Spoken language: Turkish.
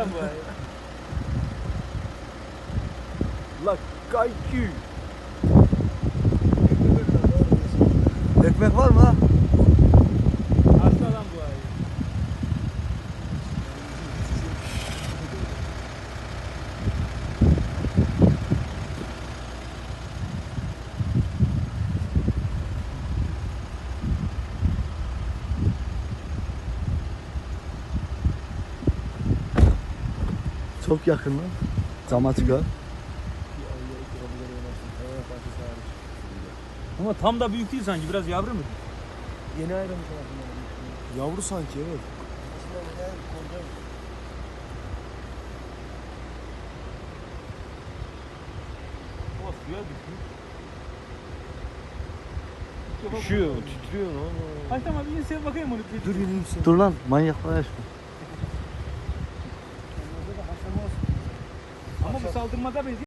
lan bu ay. La kaykü. Ekmek var mı ha? Çok yakın lan. Cama çıkar. Ama tam da büyük değil sanki biraz yavru mu? Yeni ayrılmış Yavru sanki evet. O suya düşmüş. Üşüyor, titriyor lan. Ay tamam bir insan bakayım onu. Dur. Dur lan manyaklar yaşma. Ama saldırmada benziyor.